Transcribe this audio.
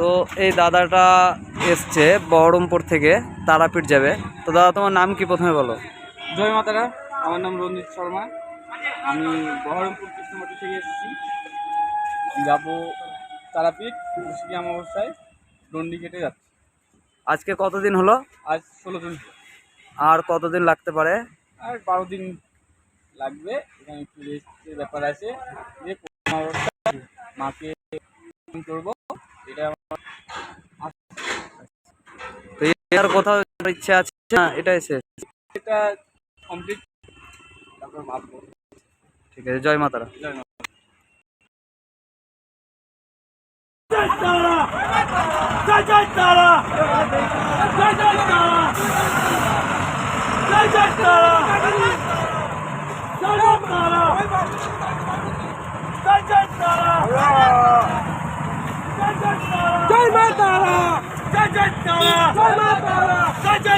তো এই দাদাটা এসছে বহরমপুর থেকে তারাপীঠ যাবে। তো দাদা তোমার নাম কি প্রথমে বলো? জয় মাতারা আমার নাম রঞ্জিত শর্মা। আমি বহরমপুর কৃষ্ণমঠি থেকে এসেছি। যাব তারাপীঠ মুসলিম অমাবস্যায় দণ্ডি কেটে যাচ্ছি। আজকে কতদিন হলো? আজ ষোলো দিন। আর কতদিন লাগতে পারে? আর বারো দিন লাগবে। এখানে একটু রেস্টের ব্যাপার আছে। যে মাকে দর্শন করব এটা আমার আর কোথাও ইচ্ছে আছে? না এটা এসে এটা কমপ্লিট তারপর ভাববো। ঠিক আছে জয় মাতারা। জয় জয় জয় 全然ダメだ!全然ダメだ!